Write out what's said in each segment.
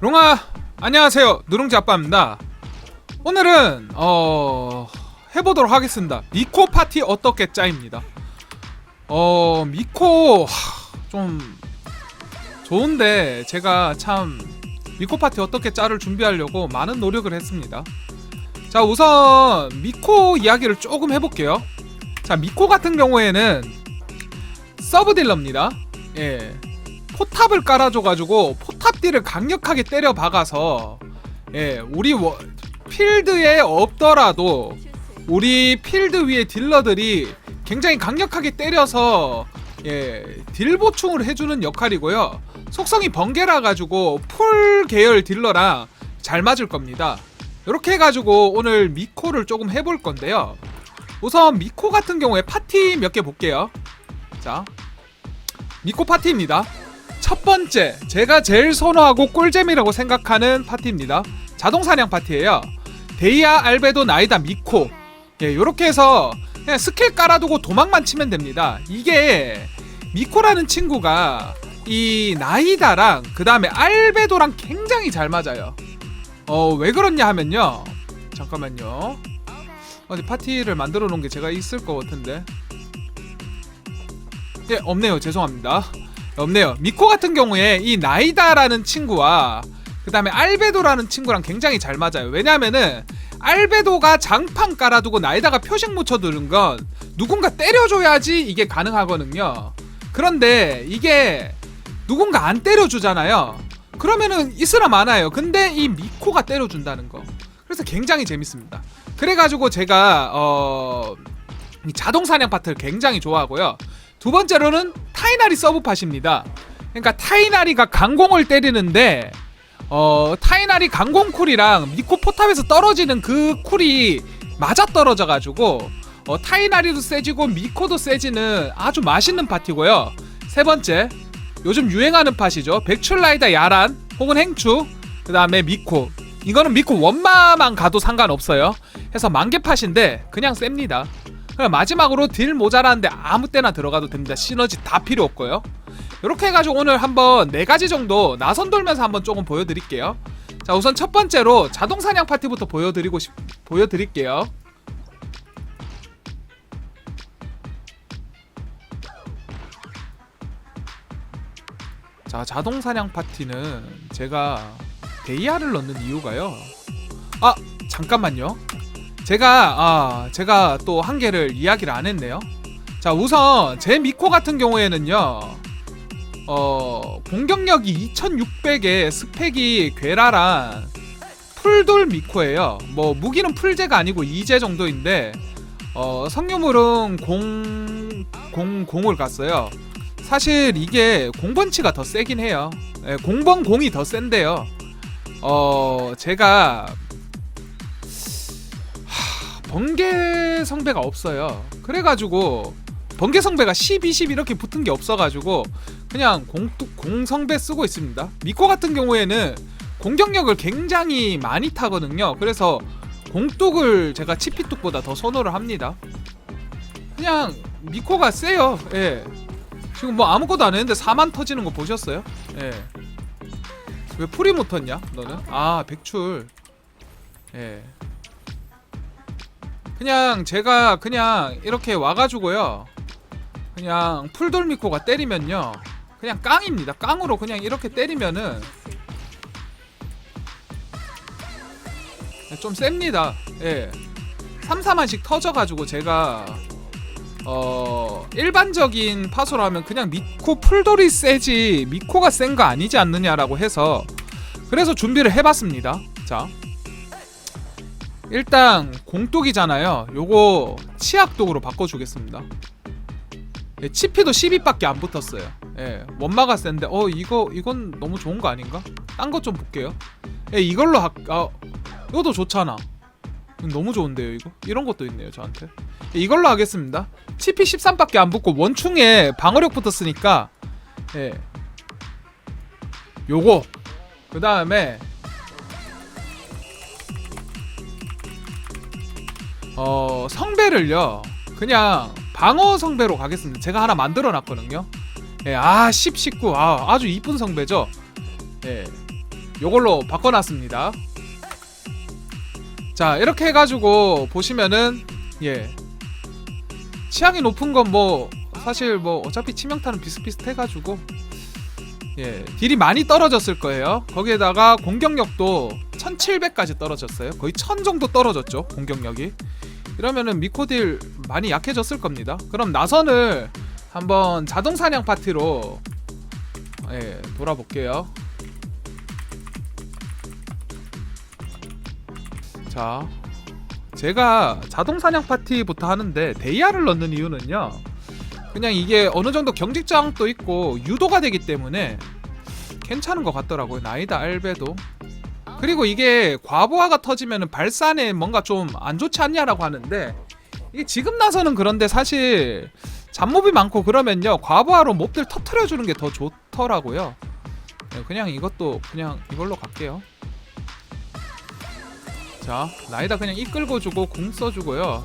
롱아 안녕하세요. 누룽지 아빠입니다. 오늘은 어 해보도록 하겠습니다. 미코 파티 어떻게 짜입니다? 어 미코 하, 좀 좋은데 제가 참 미코 파티 어떻게 짜를 준비하려고 많은 노력을 했습니다. 자 우선 미코 이야기를 조금 해볼게요. 자 미코 같은 경우에는 서브 딜러입니다. 예 포탑을 깔아줘가지고 포탑딜을 강력하게 때려 박아서 예 우리 워, 필드에 없더라도 우리 필드 위에 딜러들이 굉장히 강력하게 때려서 예 딜 보충을 해주는 역할이고요. 속성이 번개라 가지고 풀 계열 딜러랑 잘 맞을 겁니다. 이렇게 해가지고 오늘 미코를 조금 해볼 건데요. 우선 미코 같은 경우에 파티 몇 개 볼게요. 자 미코 파티입니다 첫 번째 제가 제일 선호하고 꿀잼이라고 생각하는 파티입니다. 자동 사냥 파티예요. 데이아 알베도 나이다 미코. 예 요렇게 해서 그냥 스킬 깔아두고 도망만 치면 됩니다. 이게 미코라는 친구가 이 나이다랑 그 다음에 알베도랑 굉장히 잘 맞아요. 어 왜 그렇냐 하면요. 잠깐만요. 어디 파티를 만들어 놓은 게 제가 있을 것 같은데. 예 없네요. 죄송합니다 없네요. 미코 같은 경우에 이 나이다라는 친구와 그 다음에 알베도라는 친구랑 굉장히 잘 맞아요. 왜냐하면은 알베도가 장판 깔아두고 나이다가 표식 묻혀두는 건 누군가 때려줘야지 이게 가능하거든요. 그런데 이게 누군가 안 때려주잖아요. 그러면은 있으나 많아요. 근데 이 미코가 때려준다는 거. 그래서 굉장히 재밌습니다. 그래가지고 제가 어... 이 자동 사냥 파트를 굉장히 좋아하고요. 두 번째로는 타이나리 서브팟입니다. 그러니까 타이나리가 강공을 때리는데 어 타이나리 강공 쿨이랑 미코 포탑에서 떨어지는 그 쿨이 맞아 떨어져 가지고 어 타이나리도 세지고 미코도 세지는 아주 맛있는 파티고요. 세 번째 요즘 유행하는 팟이죠. 백출라이다 야란 혹은 행추 그 다음에 미코 이거는 미코 원마만 가도 상관없어요. 해서 만개 팟인데 그냥 셉니다. 그럼 마지막으로 딜 모자라는데 아무 때나 들어가도 됩니다. 시너지 다 필요 없고요. 이렇게 해가지고 오늘 한번 네 가지 정도 나선 돌면서 한번 조금 보여드릴게요. 자 우선 첫 번째로 자동 사냥 파티부터 보여드리고 싶 보여드릴게요. 자 자동 사냥 파티는 제가 데이아를 넣는 이유가요. 아 잠깐만요. 제가 아 제가 또 한 개를 이야기를 안 했네요. 자 우선 제 미코 같은 경우에는요. 어 공격력이 2600에 스펙이 괴라란 풀돌 미코예요. 뭐 무기는 풀제가 아니고 이제 정도인데 어 성유물은 공, 공, 공을 갔어요. 사실 이게 공번치가 더 세긴 해요. 예, 공번 공이 더 센데요. 어 제가 번개 성배가 없어요. 그래가지고 번개 성배가 10, 20 이렇게 붙은 게 없어가지고 그냥 공, 공성배 쓰고 있습니다. 미코 같은 경우에는 공격력을 굉장히 많이 타거든요. 그래서 공뚝을 제가 치피뚝보다 더 선호를 합니다. 그냥 미코가 세요. 예. 지금 뭐 아무것도 안 했는데 4만 터지는 거 보셨어요? 예. 왜 풀이 못 텄냐? 너는? 아 백출. 예. 그냥 제가 그냥 이렇게 와가지고요. 그냥 풀돌미코가 때리면요. 그냥 깡입니다. 깡으로 그냥 이렇게 때리면은 좀 셉니다. 예. 3, 4만씩 터져가지고 제가 어 일반적인 파소로 하면 그냥 미코 풀돌이 세지 미코가 센 거 아니지 않느냐라고 해서 그래서 준비를 해봤습니다. 자 일단 공뚝이잖아요. 요거 치약독으로 바꿔주겠습니다. 예, 치피도 12밖에 안 붙었어요. 예, 원마가 센데 어 이거 이건 너무 좋은 거 아닌가? 딴 것 좀 볼게요. 예, 이걸로 하, 아 이것도 좋잖아. 너무 좋은데요 이거? 이런 것도 있네요 저한테. 예, 이걸로 하겠습니다. 치피 13밖에 안 붙고 원충에 방어력 붙었으니까 예. 요거 그 다음에 어 성배를요 그냥 방어 성배로 가겠습니다 제가 하나 만들어 놨거든요 예, 아 10, 19 아, 아주 이쁜 성배죠 예. 요걸로 바꿔 놨습니다. 자 이렇게 해 가지고 보시면은 예 취향이 높은 건 뭐 사실 뭐 어차피 치명타는 비슷비슷해 가지고 예 딜이 많이 떨어졌을 거예요. 거기에다가 공격력도 1700까지 떨어졌어요. 거의 1000 정도 떨어졌죠 공격력이. 이러면은 미코딜 많이 약해졌을 겁니다. 그럼 나선을 한번 자동 사냥 파티로 예 돌아볼게요. 자, 제가 자동 사냥 파티부터 하는데 데이아를 넣는 이유는요. 그냥 이게 어느 정도 경직 저항도 있고 유도가 되기 때문에 괜찮은 것 같더라고요. 나이다 알베도. 그리고 이게 과부하가 터지면 발산에 뭔가 좀 안 좋지 않냐라고 하는데 이게 지금 나서는 그런데 사실 잡몹이 많고 그러면요 과부하로 몹들 터트려 주는 게 더 좋더라고요. 네, 그냥 이것도 그냥 이걸로 갈게요. 자 나이다 그냥 이 끌고주고 궁 써주고요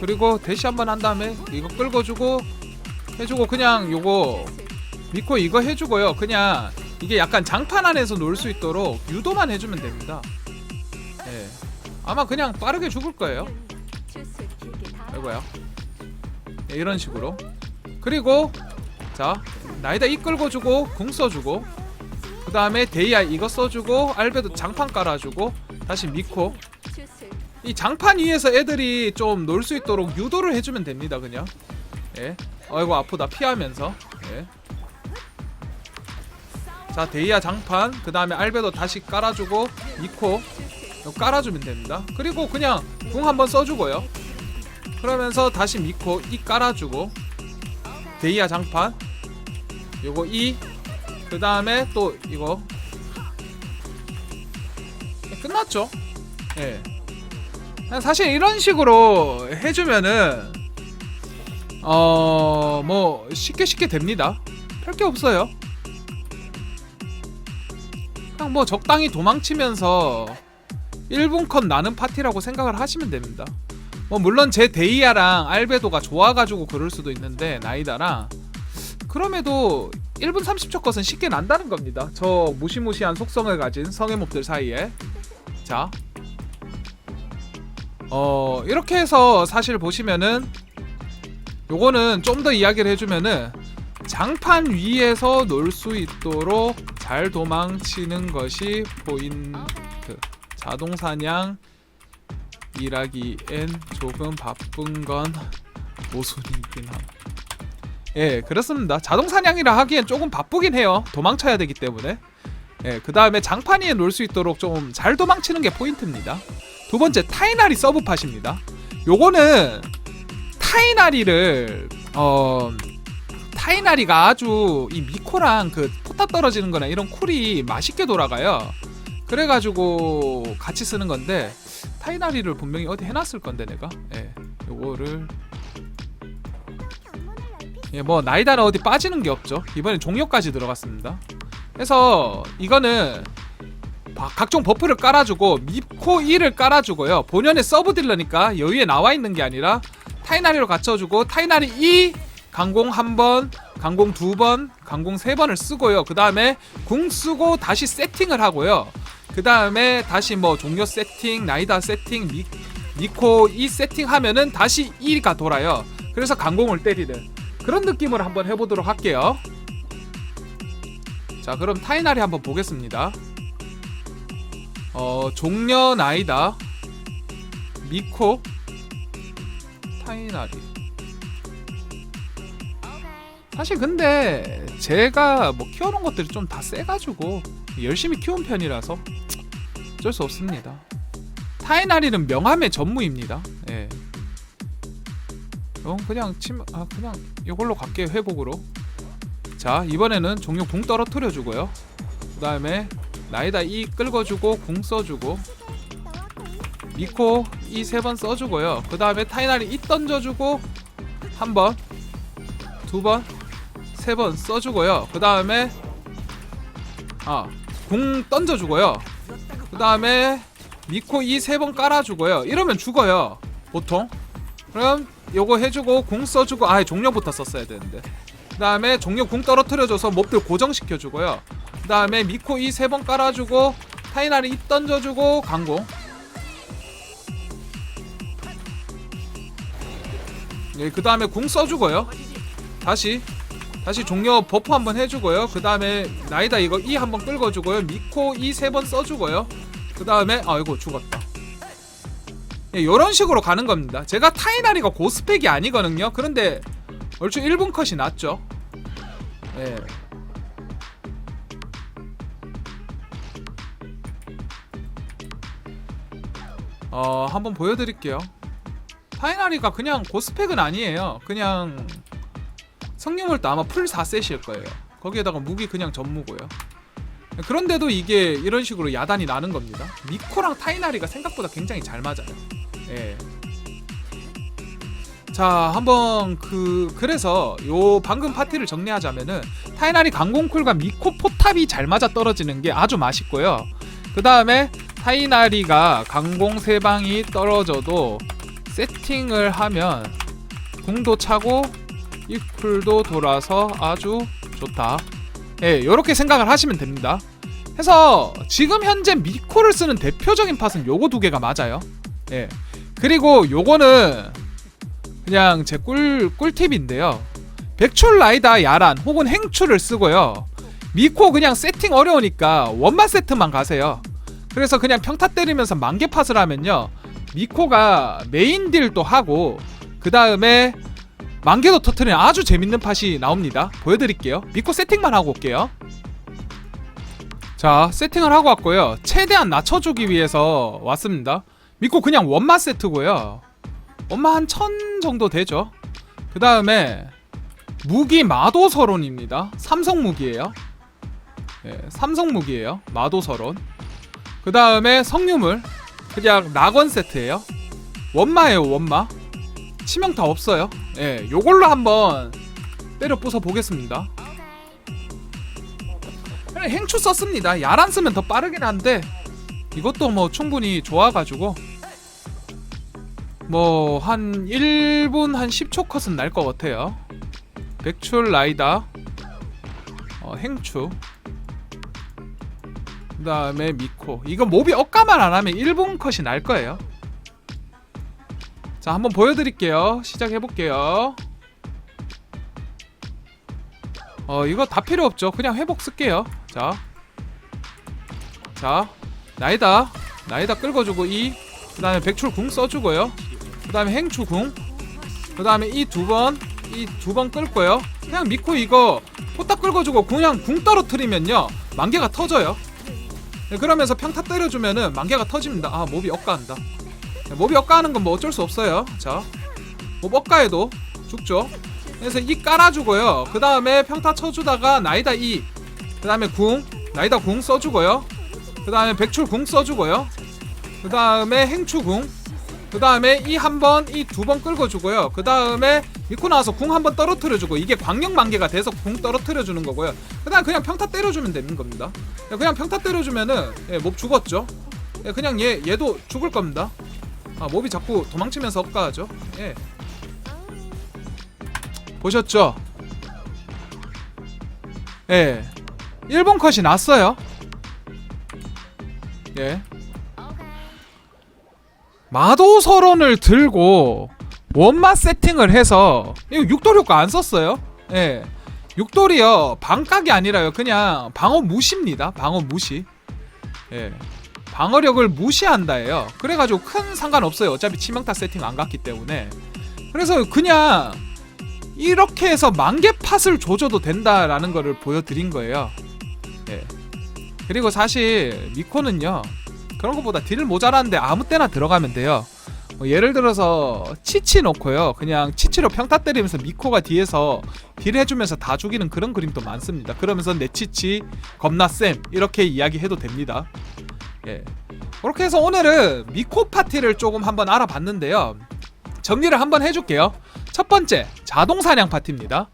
그리고 대시 한번 한 다음에 이거 끌고주고 해주고 그냥 요거 미코 이거 해주고요 그냥 이게 약간 장판 안에서 놀 수 있도록 유도만 해주면 됩니다. 예 아마 그냥 빠르게 죽을 거예요. 이거야. 예, 이런 식으로. 그리고 자 나이다 이 끌고 주고 궁 써주고 그 다음에 데이아 이거 써주고 알베도 장판 깔아주고 다시 미코. 이 장판 위에서 애들이 좀 놀 수 있도록 유도를 해주면 됩니다 그냥. 예. 아이고 아프다. 피하면서. 예. 자 데이아 장판 그 다음에 알베도 다시 깔아주고 이거 깔아주면 됩니다 그리고 그냥 궁 한번 써주고요 그러면서 다시 미코 이 깔아주고 데이아 장판 요거 이 그 다음에 또 이거 끝났죠. 예. 사실 이런 식으로 해주면은 어 뭐 쉽게 쉽게 됩니다. 별게 없어요. 뭐 적당히 도망치면서 1분 컷 나는 파티라고 생각을 하시면 됩니다. 뭐 물론 제 데이아랑 알베도가 좋아가지고 그럴 수도 있는데 나이다랑 그럼에도 1분 30초 컷은 쉽게 난다는 겁니다. 저 무시무시한 속성을 가진 성의 몹들 사이에 자, 어 이렇게 해서 사실 보시면은 요거는 좀 더 이야기를 해주면은 장판 위에서 놀 수 있도록 잘 도망치는 것이 포인트. 자동 사냥 일하기엔 조금 바쁜 건 모순이긴 함. 예, 그렇습니다. 자동 사냥이라 하기엔 조금 바쁘긴 해요. 도망쳐야 되기 때문에. 예, 그 다음에 장판 위에 놀 수 있도록 좀 잘 도망치는 게 포인트입니다. 두 번째 타이나리 서브 팟입니다. 요거는 타이나리를 어 타이나리가 아주 이 미코랑 그 포탑 떨어지는 거나 이런 쿨이 맛있게 돌아가요. 그래가지고 같이 쓰는 건데 타이나리를 분명히 어디 해놨을 건데 내가 예, 요거를 예, 뭐 나이다는 어디 빠지는 게 없죠. 이번엔 종료까지 들어갔습니다. 그래서 이거는 바- 각종 버프를 깔아주고 미코 1을 깔아주고요. 본연의 서브 딜러니까 여기에 나와 있는 게 아니라 타이나리로 갖춰주고 타이나리 2 강공 한 번, 강공 두 번, 강공 세 번을 쓰고요. 그 다음에 궁 쓰고 다시 세팅을 하고요. 그 다음에 다시 뭐 종료 세팅, 나이다 세팅, 미, 미코 2 세팅하면은 다시 2가 돌아요. 그래서 강공을 때리는 그런 느낌으로 한번 해보도록 할게요. 자 그럼 타이나리 한번 보겠습니다 어 종려 나이다 미코 타이나리 사실 근데 제가 뭐 키워놓은 것들이 좀 다 세가지고 열심히 키운 편이라서 어쩔 수 없습니다. 타이나리는 명함의 전무입니다. 예. 어 그냥 침, 아 그냥 이걸로 갈게요 회복으로. 자 이번에는 종료 궁 떨어뜨려 주고요. 그 다음에 나이다 이 끌어주고 궁 써주고 미코 이 세 번 써주고요. 그 다음에 타이나리 이 던져주고 한 번 두 번 세 번 써주고요. 그 다음에 아궁 던져주고요. 그 다음에 미코 이 세 번 깔아주고요. 이러면 죽어요. 보통. 그럼 요거 해주고 궁 써주고 아 종료부터 썼어야 되는데. 그 다음에 종료 궁 떨어뜨려줘서 몹들 고정시켜주고요. 그 다음에 미코 이 세 번 깔아주고 타이나리 입 던져주고 강공. 예, 그 다음에 궁 써주고요. 다시 다시 종료 버프 한번 해주고요. 그 다음에 나이다 이거 이 한번 끌어주고요. 미코 이세번 써주고요. 그 다음에 아이고 죽었다. 예, 이런 식으로 가는 겁니다. 제가 타이나리가 고스펙이 아니거든요. 그런데 얼추 1분 컷이 났죠. 예. 어 한번 보여드릴게요. 타이나리가 그냥 고스펙은 아니에요. 그냥 성룡물도 아마 풀 4셋일 거예요. 거기에다가 무기 그냥 전무고요. 그런데도 이게 이런 식으로 야단이 나는 겁니다. 미코랑 타이나리가 생각보다 굉장히 잘 맞아요. 예. 자 한번 그 그래서 요 방금 파티를 정리하자면은 타이나리 강공쿨과 미코 포탑이 잘 맞아 떨어지는 게 아주 맛있고요. 그 다음에 타이나리가 강공 세 방이 떨어져도 세팅을 하면 궁도 차고 이쿨도 돌아서 아주 좋다. 예, 이렇게 생각을 하시면 됩니다. 해서 지금 현재 미코를 쓰는 대표적인 팟은 요거 두 개가 맞아요. 예. 그리고 요거는 그냥 제 꿀 꿀팁인데요. 백출 라이다 야란 혹은 행추를 쓰고요. 미코 그냥 세팅 어려우니까 원만 세트만 가세요. 그래서 그냥 평타 때리면서 만개 팟을 하면요. 미코가 메인 딜도 하고 그 다음에 만개도 터트리는 아주 재밌는 팟이 나옵니다. 보여드릴게요. 미코 세팅만 하고 올게요. 자 세팅을 하고 왔고요. 최대한 낮춰주기 위해서 왔습니다. 미코 그냥 원마 세트고요. 원마 한 천 정도 되죠. 그 다음에 무기 마도서론입니다. 삼성 무기예요. 예, 삼성 무기예요. 마도서론. 그 다음에 성유물 그냥 낙원 세트예요 원마예요 원마 치명타 없어요 예 요걸로 한번 때려 부숴 보겠습니다. 그냥 행추 썼습니다. 야란 쓰면 더 빠르긴 한데 이것도 뭐 충분히 좋아가지고 뭐 한 1분 한 10초 컷은 날 것 같아요. 백출 라이다 어, 행추 그 다음에 미코. 이거 몹이 억가만 안 하면 1분 컷이 날 거예요 자 한번 보여드릴게요. 시작해볼게요. 어 이거 다 필요 없죠. 그냥 회복 쓸게요. 자 자, 나이다. 나이다 끌어주고 이 그 다음에 백출 궁 써주고요. 그 다음에 행추 궁 그 다음에 이 두 번 이 두 번 끌고요. 그냥 미코 이거 포탑 끌어주고 그냥 궁 떨어뜨리면요 만개가 터져요. 네, 그러면서 평타 때려주면은 만개가 터집니다. 아 몹이 억가한다. 네, 몹이 억가하는 건 뭐 어쩔 수 없어요. 자, 몹 억가해도 죽죠. 그래서 이 깔아주고요. 그 다음에 평타 쳐주다가 나이다 이, 그 다음에 궁, 나이다 궁 써주고요. 그 다음에 백출 궁 써주고요. 그 다음에 행추 궁, 그 다음에 이 한 번, 이 두 번 끌어주고요. 그 다음에 미코 나와서 궁 한 번 떨어뜨려주고 이게 광역 만개가 돼서 궁 떨어뜨려주는 거고요. 그 다음 그냥 평타 때려주면 되는 겁니다. 그냥 평타 때려주면은 예, 몹 죽었죠. 예, 그냥 얘 얘도 죽을 겁니다. 아 몹이 자꾸 도망치면서 업가하죠. 예. 보셨죠? 예. 1번 컷이 났어요. 예. 마도서론을 들고 원마 세팅을 해서 이거 육돌 효과 안 썼어요. 예. 육돌이요 방각이 아니라요 그냥 방어 무시입니다 방어 무시 예 방어력을 무시한다예요 그래가지고 큰 상관없어요 어차피 치명타 세팅 안 갔기 때문에 그래서 그냥 이렇게 해서 만개 팟을 조져도 된다라는 거를 보여드린 거예요 예 그리고 사실 미코는요 그런 것보다 딜 모자라는데 아무 때나 들어가면 돼요 뭐 예를 들어서 치치 놓고요. 그냥 치치로 평타 때리면서 미코가 뒤에서 딜 해주면서 다 죽이는 그런 그림도 많습니다. 그러면서 내 치치 겁나 쌤 이렇게 이야기해도 됩니다. 예. 그렇게 해서 오늘은 미코 파티를 조금 한번 알아봤는데요. 정리를 한번 해줄게요. 첫 번째 자동 사냥 파티입니다.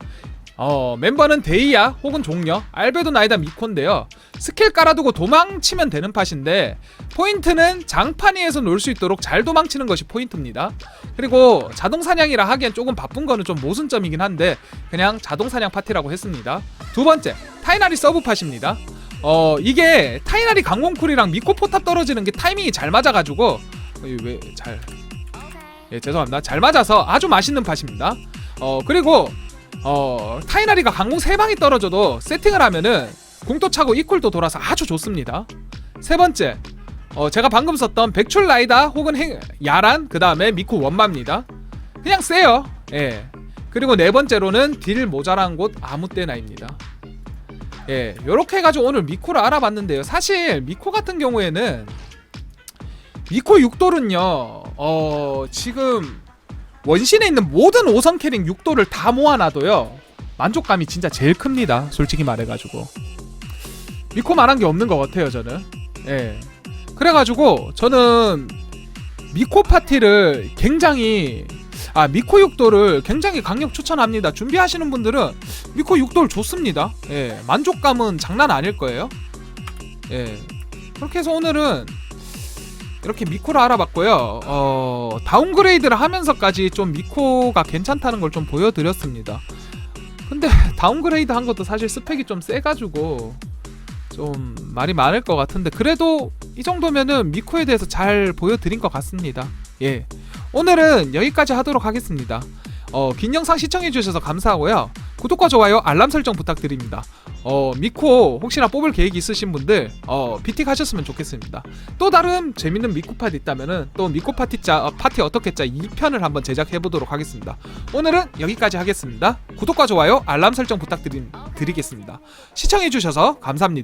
어, 멤버는 데이야 혹은 종려, 알베도 나이다 미코인데요. 스킬 깔아두고 도망치면 되는 팟인데 포인트는 장판 위에서 놀 수 있도록 잘 도망치는 것이 포인트입니다. 그리고 자동 사냥이라 하기엔 조금 바쁜 거는 좀 모순점이긴 한데 그냥 자동 사냥 파티라고 했습니다. 두 번째 타이나리 서브 팟입니다. 어 이게 타이나리 강공쿨이랑 미코 포탑 떨어지는 게 타이밍이 잘 맞아가지고 왜잘 예, 죄송합니다. 잘 맞아서 아주 맛있는 팟입니다. 어 그리고 어 타이나리가 강공 세 방이 떨어져도 세팅을 하면은 궁도 차고 이쿨도 돌아서 아주 좋습니다. 세 번째, 어 제가 방금 썼던 백출 라이다 혹은 행, 야란 그 다음에 미쿠 원마입니다. 그냥 세요. 예. 그리고 네 번째로는 딜 모자란 곳 아무 때나입니다. 예, 요렇게 해가지고 오늘 미코를 알아봤는데요. 사실 미코 같은 경우에는 미코 6돌은요, 어, 지금 원신에 있는 모든 5선 캐릭 6돌을 다 모아놔도요, 만족감이 진짜 제일 큽니다. 솔직히 말해가지고. 미코 말한 게 없는 것 같아요, 저는. 예. 그래가지고, 저는 미코 파티를 굉장히, 아, 미코 6돌을 굉장히 강력 추천합니다. 준비하시는 분들은 미코 6돌 좋습니다. 예. 만족감은 장난 아닐 거예요. 예. 그렇게 해서 오늘은 이렇게 미코를 알아봤고요. 어, 다운그레이드를 하면서까지 좀 미코가 괜찮다는 걸 좀 보여드렸습니다. 근데 다운그레이드 한 것도 사실 스펙이 좀 세가지고 좀 말이 많을 것 같은데 그래도 이 정도면은 미코에 대해서 잘 보여드린 것 같습니다. 예. 오늘은 여기까지 하도록 하겠습니다. 어, 긴 영상 시청해주셔서 감사하고요. 구독과 좋아요, 알람 설정 부탁드립니다. 어, 미코 혹시나 뽑을 계획 있으신 분들 어, 비틱 하셨으면 좋겠습니다. 또 다른 재밌는 미코 파티 있다면은 또 미코 파티 짜 어, 파티 어떻게 짜 2편을 한번 제작해 보도록 하겠습니다. 오늘은 여기까지 하겠습니다. 구독과 좋아요, 알람 설정 부탁드리겠습니다. 시청해 주셔서 감사합니다.